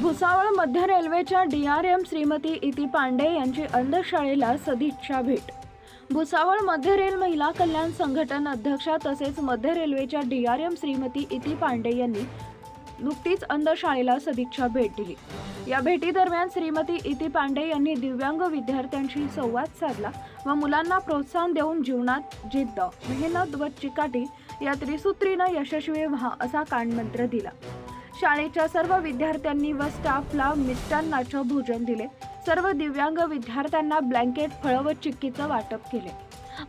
भुसावळ मध्य रेल्वेच्या D R M Shrimati इती पांडे यांची अंधशाळेला सदिच्छा भेट. भुसावळ मध्य रेल महिला कल्याण संघटन अध्यक्षा तसेच मध्य रेल्वेच्या डी आर एम श्रीमती इती पांडे यांनी नुकतीच अंधशाळेला सदिच्छा भेट दिली. या भेटीदरम्यान श्रीमती इती पांडे यांनी दिव्यांग विद्यार्थ्यांशी संवाद साधला व मुलांना प्रोत्साहन देऊन जीवनात जिद्द मेहनत व चिकाटी या त्रिसूत्रीनं यशस्वी व्हा असा कानमंत्र दिला. शाळेच्या सर्व विद्यार्थ्यांनी व स्टाफला मिष्टान्नाचं भोजन दिले. सर्व दिव्यांग विद्यार्थ्यांना ब्लँकेट फळं व चिक्कीचं वाटप केले.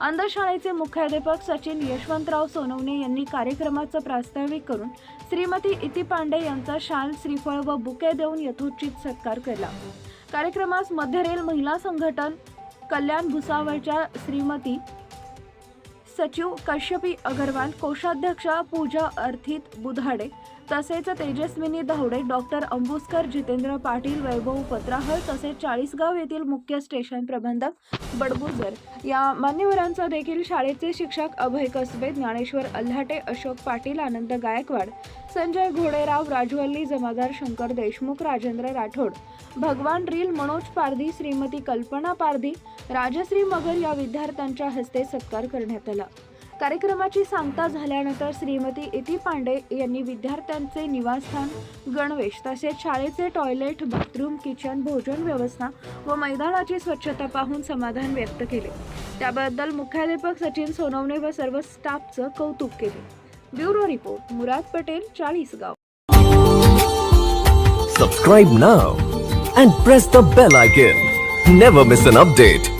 अंधशाळेचे मुख्याध्यापक सचिन यशवंतराव सोनवणे यांनी कार्यक्रमाचं प्रास्ताविक करून श्रीमती इती पांडे यांचा शाल श्रीफळ व बुके देऊन यथोचित सत्कार केला. कार्यक्रमास मध्य रेल महिला संघटन कल्याण भुसावळच्या श्रीमती सचिव कश्यपी अगरवाल कोषाध्यक्षा पूजा अर्थित बुधाडे तसेच तेजस्विनी धावडे डॉक्टर अंबुस्कर जितेंद्र पाटील वैभव पत्राहळ तसेच चाळीसगाव येथील मुख्य स्टेशन प्रबंधक बडगुजर या मान्यवरांचा देखील शाळेचे शिक्षक अभय कसबे ज्ञानेश्वर अल्हाटे अशोक पाटील आनंद गायकवाड संजय घोडेराव राजवल्ली जमादार शंकर देशमुख राजेंद्र राठोड भगवान रील मनोज पारधी श्रीमती कल्पना पारधी राजश्री मगर या विद्यार्थ्यांच्या हस्ते सत्कार करण्यात आला. कार्यक्रमाची सांगता झाल्यानंतर श्रीमती इती पांडे यांनी विद्यार्थ्यांचे निवासस्थान गणवेश तसेच शाळेचे टॉयलेट बाथरूम किचन भोजन व्यवस्था व मैदानाची स्वच्छता पाहून समाधान व्यक्त केले. त्याबद्दल मुख्याध्यापक सचिन सोनवणे व सर्व स्टाफचं कौतुक केले. Bureau report Murad Patel Chalisgaon. Subscribe now and press the bell icon never miss an update